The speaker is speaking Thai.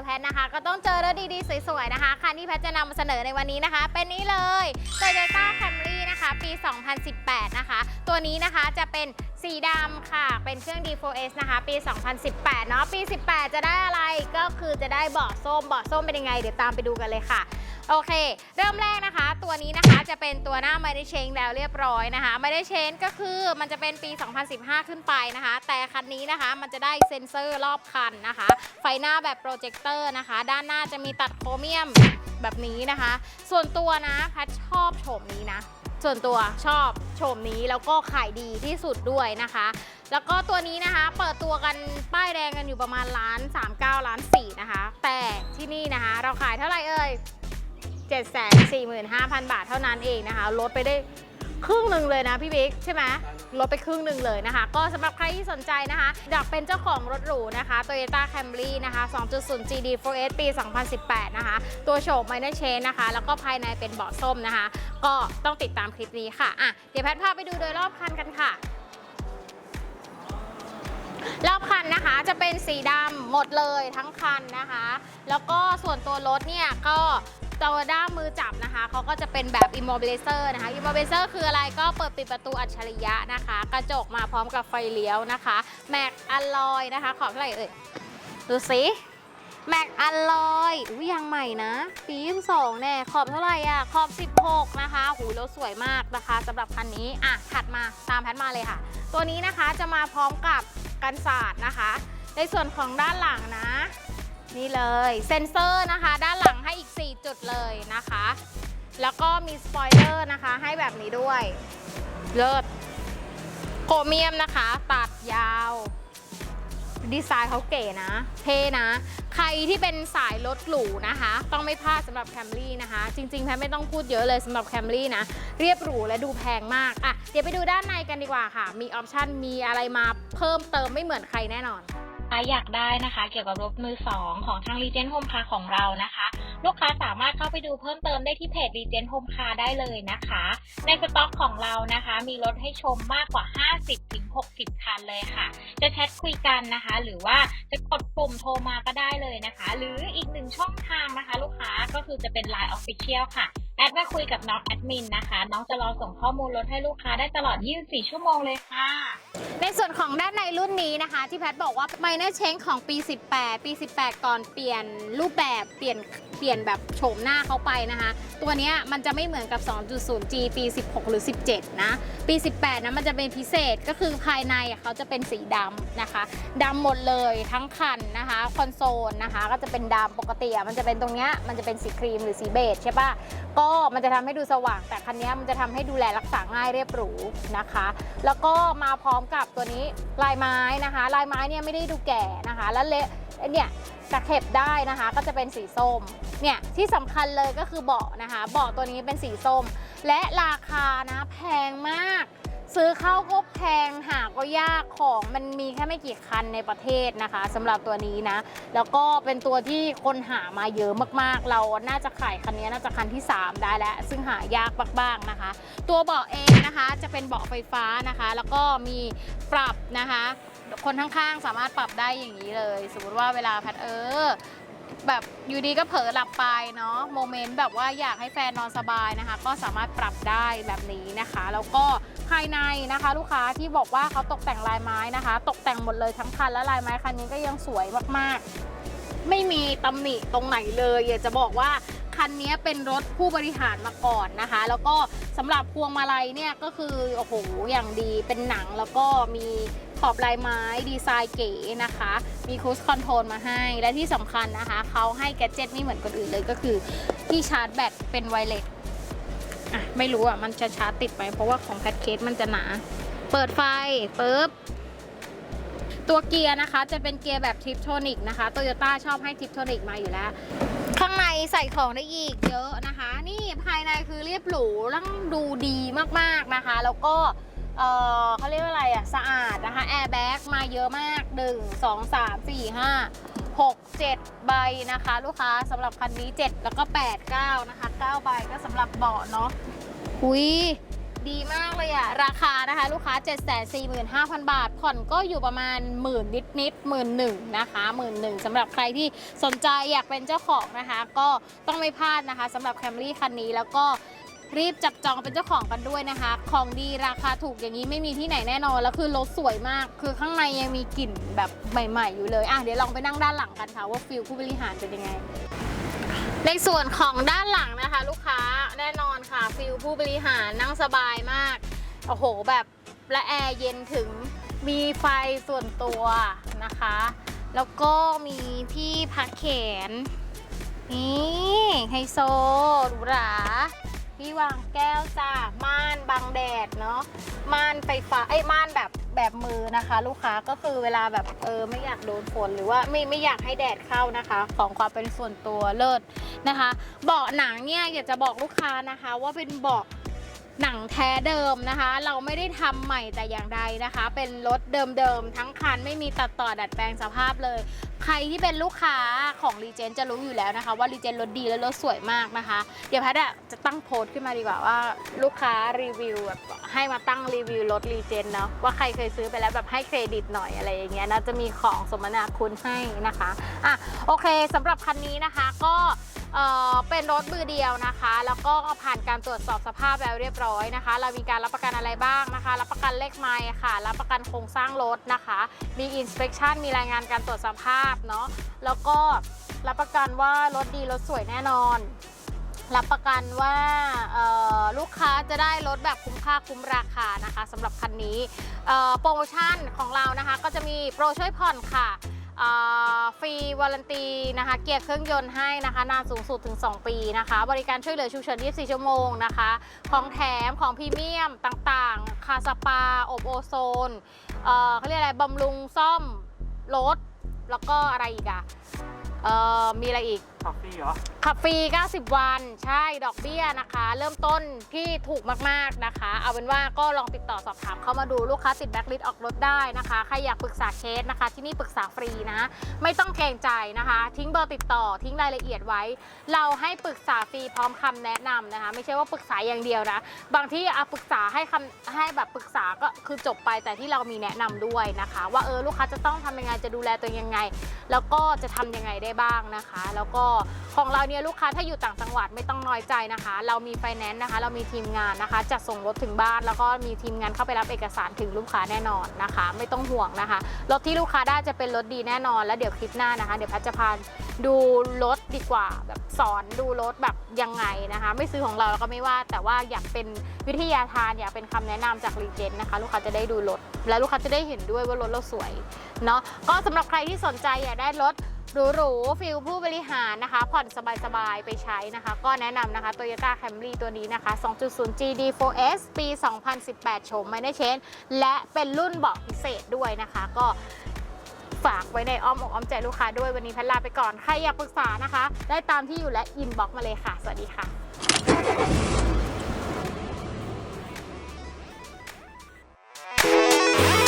อแพทนะคะ ก็ต้องเจอรถดีๆ สวยๆ นะคะคันที่แพทจะนำมาเสนอในวันนี้นะคะ เป็นนี้เลย Toyota Camry นะคะ ปี 2018 นะคะ ตัวนี้นะคะจะเป็น สีดำค่ะ เป็นเครื่อง D4S นะคะ ปี 2018 เนาะ ปี 18 จะได้อะไรก็คือจะได้เบาะส้ม เบาะส้มเป็นยังไง เดี๋ยวตามไปดูกันเลยค่ะ โอเค เริ่มแรกนะคะ ตัวนี้นะคะจะเป็นตัวหน้าไม่ได้เชงแล้วเรียบร้อยนะคะไม่ได้เชนก็คือมันจะเป็นปี 2015 ขึ้นไปนะคะ แต่คันนี้นะคะมันจะได้เซ็นเซอร์รอบคันนะคะ ไฟหน้าแบบโปรเจคเตอร์นะคะ ด้านหน้าจะมีตัดโครเมียมแบบนี้นะคะ ส่วนตัวนะแพทชอบโฉมนี้นะ ส่วนตัวชอบโฉมนี้แล้วก็ขายดีที่สุดด้วยนะคะ แล้วก็ตัวนี้นะคะเปิดตัวกันป้ายแดงกันอยู่ประมาณล้าน 39ล้าน4นะคะ แต่ที่นี่นะคะ เราขายเท่าไหร่เอ่ย745,000 บาทเท่านั้นเองนะคะลดไปได้ ครึ่งหนึ่งเลยนะพี่บิ๊กใช่ไหมลดไปครึ่งหนึ่งเลยนะคะ ก็สำหรับใครที่สนใจนะคะ อยากเป็นเจ้าของรถหรูนะคะ Toyota Camry นะคะ 2.0 GD 4S ปี 2018 นะคะ ตัวโฉม Minor Change นะคะ แล้วก็ภายในเป็นเบาะส้มนะคะ ก็ต้องติดตามคลิปนี้ค่ะอะ เดี๋ยวแพทพาไปดูโดยรอบคันกันค่ะรอบคันนะคะจะเป็นสีดำหมดเลยทั้งคันนะคะ แล้วก็ส่วนตัวรถเนี่ยก็ ตัวด้ามมือจับนะคะเขาก็จะเป็นแบบ immobilizer นะคะ immobilizer คืออะไรก็เปิดปิดประตูอัจฉริยะนะคะ กระจกมาพร้อมกับไฟเลี้ยวนะคะแม็กอลลอยนะคะขอบเท่าไหร่เอ่ยดูสิแม็กอลลอยอุ้ยยังใหม่นะปี22แน่ขอบเท่าไหร่อะ ขอบ 16 นะคะหูแล้วสวยมากนะคะสำหรับคันนี้ อะ ถัดมาตามแพทมาเลยค่ะ ตัวนี้นะคะจะมาพร้อมกับกันศาสตร์นะคะ ในส่วนของด้านหลังนะ นี่เลย เซ็นเซอร์นะคะด้าน จุดเลยนะคะ แล้วก็มีสปอยเลอร์นะคะ ให้แบบนี้ด้วย เลิศโครเมียมนะคะ ตัดยาว ดีไซน์เขาเก๋นะ เท่นะ ใครที่เป็นสายรถหรูนะคะ ต้องไม่พลาดสำหรับแคมรี่นะคะ จริงๆแพทไม่ต้องพูดเยอะเลยสำหรับแคมรี่นะ เรียบหรูและดูแพงมากอะเดี๋ยวไปดูด้านในกันดีกว่าค่ะ มีออปชันมีอะไรมาเพิ่มเติมไม่เหมือนใครแน่นอนอยากได้นะคะ เกี่ยวกับรถมือสองของทาง Legend Home Car ของเรานะคะ ลูกค้าสามารถเข้าไปดูเพิ่มเติมได้ที่เพจ Legend Home Car ได้เลยนะคะ ในสต็อกของเรานะคะ มีรถให้ชมมากกว่า 50-60 คันเลยค่ะ จะแชทคุยกันนะคะ หรือว่าจะกดปุ่มโทรมาก็ได้เลยนะคะ หรืออีกหนึ่งช่องทางนะคะ ลูกค้าก็คือจะเป็น Line Official ค่ะ แอดมาคุยกับน้องแอดมินนะคะ น้องจะรอส่งข้อมูลรถให้ลูกค้าได้ตลอด 24 ชั่วโมงเลยค่ะ ในส่วนของด้านในรุ่นนี้นะคะ ที่แพทบอกว่า Minor Change ของปี 18 ปี 18 ก่อนเปลี่ยนรูปแบบเปลี่ยนเปลี่ยนแบบโฉมหน้าเขาไปนะคะ ตัวนี้มันจะไม่เหมือนกับ 2.0G ปี 16 หรือ 17 นะ ปี 18 นะมันจะเป็นพิเศษก็คือภายในเขาจะเป็นสีดำนะคะดำหมดเลยทั้งคันนะคะคอนโซลนะคะ ก็จะเป็นดำปกติมันจะเป็นตรงเนี้ยมันจะเป็นสีครีมหรือสีเบจใช่ปะก็มันจะทำให้ดูสว่าง แต่คันนี้มันจะทำให้ดูแลรักษาง่ายเรียบหรูนะคะ แล้วก็มาพร้อมกับตัวนี้ลายไม้นะคะ ลายไม้เนี่ยไม่ได้ดูแก่นะคะ แล้วเละเนี่ยตะเข็บได้นะคะ ก็จะเป็นสีส้มเนี่ยที่สำคัญเลยก็คือเบาะนะคะ เบาะตัวนี้เป็นสีส้ม และราคานะแพง ซื้อเข้าก็แพงหาก็ยากของมันมีแค่ไม่กี่คันในประเทศนะคะสำหรับตัวนี้นะ แล้วก็เป็นตัวที่คนหามาเยอะมากๆ เราน่าจะขายคันนี้น่าจะคันที่ 3 ได้แล้ว ซึ่งหายากบ้างๆนะคะ ตัวเบาะเองนะคะจะเป็นเบาะไฟฟ้านะคะ แล้วก็มีปรับนะคะ คนข้างๆสามารถปรับได้อย่างนี้เลย สมมติว่าเวลาแพทเออ แบบอยู่ดีก็เผลอหลับไปเนาะโมเมนต์แบบว่าอยากให้แฟนนอนสบายนะคะ ก็สามารถปรับได้แบบนี้นะคะ แล้วก็ภายในนะคะ ลูกค้าที่บอกว่าเขาตกแต่งลายไม้นะคะ ตกแต่งหมดเลยทั้งคันและลายไม้คันนี้ก็ยังสวยมากๆ ไม่มีตำหนิตรงไหนเลยอยากจะบอกว่า คันนี้เป็นรถผู้บริหารมาก่อนนะคะ แล้วก็สำหรับพวงมาลัยเนี่ยก็คือโอ้โหอย่างดีเป็นหนังแล้วก็มีขอบลายไม้ดีไซน์เก๋นะคะ มีคูสคอนโทรลมาให้ และที่สำคัญนะคะ เขาให้แกดเจิตไม่เหมือนคนอื่นเลยก็คือ ที่ชาร์จแบตเป็นไวเลสอะไม่รู้อะมันจะชาร์จติดไหมเพราะว่าของแพทเคสมันจะหนา เปิดไฟปุ๊บตัวเกียร์นะคะจะเป็นเกียร์แบบทริปโทนิกนะคะโตโยต้าชอบให้ทริปโทนิกมาอยู่แล้ว ข้างในใส่ของได้อีกเยอะนะคะ นี่ภายในคือเรียบหรูแล้วดูดีมากๆนะคะ แล้วก็เออเขาเรียกว่าอะไรอะสะอาดนะคะแอร์แบ็กมาเยอะมาก 1 2 3 4 5 6 7 ใบนะคะ ลูกค้าสำหรับคันนี้ 7 แล้วก็ 8 9 นะคะ 9 ใบก็สำหรับเบาะเนาะอุ้ย ดีมากเลยอะราคานะคะ ลูกค้า 745,000 บาท ผ่อนก็อยู่ประมาณหมื่นนิดนิดหมื่นหนึ่งนะคะหมื่นหนึ่งสำหรับใครที่สนใจอยากเป็นเจ้าของนะคะ ก็ต้องไม่พลาดนะคะสำหรับแคมรี่คันนี้แล้วก็รีบจับจองเป็นเจ้าของกันด้วยนะคะ ของดีราคาถูกอย่างนี้ไม่มีที่ไหนแน่นอน แล้วคือรถสวยมาก คือข้างในยังมีกลิ่นแบบใหม่ ๆ อยู่เลย อะเดี๋ยวลองไปนั่งด้านหลังกันค่ะว่าฟิลผู้บริหารเป็นยังไง ในส่วนของด้านหลังนะคะ ลูกค้าแน่นอนค่ะฟิลผู้บริหารนั่งสบายมากโอ้โหแบบและแอร์เย็นถึงมีไฟส่วนตัวนะคะ แล้วก็มีที่พักแขน นี่ไฮโซหรูหราที่วางแก้วจ้าม่านบังแดดเนาะม่านไฟฟ้าไอ้ม่านแบบ แบบมือนะคะ ลูกค้าก็คือเวลาแบบเออไม่อยากโดนฝนหรือว่าไม่ไม่อยากให้แดดเข้านะคะ ของความเป็นส่วนตัวเลิศนะคะ เบาะหนังเนี่ยอยากจะบอกลูกค้านะคะ ว่าเป็นเบาะ หนังแท้เดิมนะคะ เราไม่ได้ทำใหม่แต่อย่างใดนะคะ เป็นรถเดิมๆทั้งคันไม่มีตัดต่อดัดแปลงสภาพเลย ใครที่เป็นลูกค้าของรีเจนจะรู้อยู่แล้วนะคะ ว่ารีเจนรถดีและรถสวยมากนะคะ เดี๋ยวแพทย์อะจะตั้งโพสต์ขึ้นมาดีกว่าว่าลูกค้ารีวิวแบบให้มาตั้งรีวิวรถรีเจนเนาะว่าใครเคยซื้อไปแล้วแบบให้เครดิตหน่อยอะไรอย่างเงี้ยนะจะมีของสมนาคุณให้นะคะอะโอเคสำหรับคันนี้นะคะก็ เอ่อเป็นรถมือเดียวนะคะ แล้วก็ผ่านการตรวจสอบสภาพแล้วเรียบร้อยนะคะ เรามีการรับประกันอะไรบ้างนะคะ รับประกันเลขไมล์ค่ะ รับประกันโครงสร้างรถนะคะ มี inspection มีรายงานการตรวจสภาพเนาะ แล้วก็รับประกันว่ารถดีรถสวยแน่นอน รับประกันว่าลูกค้าจะได้รถแบบคุ้มค่าคุ้มราคานะคะสำหรับคันนี้โปรโมชั่นของเรานะคะก็จะมีโปรช่วยผ่อนค่ะ ฟรีวารันตีนะคะ เกียร์เครื่องยนต์ให้นะคะ นานสูงสุดถึง 2 ปีนะคะ บริการช่วยเหลือฉุกเฉิน 24 ชั่วโมงนะคะ ของแถมของพรีเมียมต่างๆ คาสปา อบโอโซนเออเขาเรียกอะไรบำรุงซ่อมรถแล้วก็อะไรอีกอะเออมีอะไรอีกคอฟฟี่เหรอ ขับฟรี 90 วัน ใช่ ดอกเบี้ยนะคะ เริ่มต้นที่ถูกมากๆนะคะ เอาเป็นว่าก็ลองติดต่อสอบถามเข้ามาดูลูกค้าติดแบ็คลิสต์ออกรถได้นะคะ ใครอยากปรึกษาเคสนะคะ ที่นี่ปรึกษาฟรีนะ ไม่ต้องเกรงใจนะคะ ทิ้งเบอร์ติดต่อ ทิ้งรายละเอียดไว้ เราให้ปรึกษาฟรีพร้อมคำแนะนำนะคะ ไม่ใช่ว่าปรึกษาอย่างเดียวนะ บางที่อะปรึกษาให้คำให้แบบปรึกษาก็คือจบไป แต่ที่เรามีแนะนำด้วยนะคะ ว่าเออลูกค้าจะต้องทำยังไง จะดูแลตัวยังไง แล้วก็จะทำยังไงได้บ้างนะคะ แล้วก็ของเราเนี่ยลูกค้าถ้าอยู่ต่างจังหวัดไม่ต้องน้อยใจนะคะ เรามีไฟแนนซ์นะคะ เรามีทีมงานนะคะจัดส่งรถถึงบ้าน แล้วก็มีทีมงานเข้าไปรับเอกสารถึงลูกค้าแน่นอนนะคะ ไม่ต้องห่วงนะคะรถที่ลูกค้าได้จะเป็นรถดีแน่นอน แล้วเดี๋ยวคลิปหน้านะคะ เดี๋ยวพทย์จะพาดูรถดีกว่าแบบสอนดูรถแบบยังไงนะคะ ไม่ซื้อของเราแล้วก็ไม่ว่า แต่ว่าอยากเป็นวิทยาทานอยากเป็นคำแนะนำจากรีเจนนะคะ ลูกค้าจะได้ดูรถและลูกค้าจะได้เห็นด้วยว่ารถเราสวยเนาะก็สำหรับใครที่สนใจอยากได้รถ หรูๆฟิลผู้บริหารนะคะ ผ่อนสบายๆ ไปใช้นะคะ ก็แนะนำนะคะ Toyota Camry ตัวนี้นะคะ 2.0 GD4S ปี 2018โฉมไม่ได้เชน และเป็นรุ่นเบาะพิเศษด้วยนะคะ ก็ฝากไว้ในอ้อมอกอ้อมใจลูกค้าด้วยวันนี้แพทลาไปก่อน ใครอยากปรึกษานะคะ ได้ตามที่อยู่และอินบ็อกมาเลยค่ะ สวัสดีค่ะ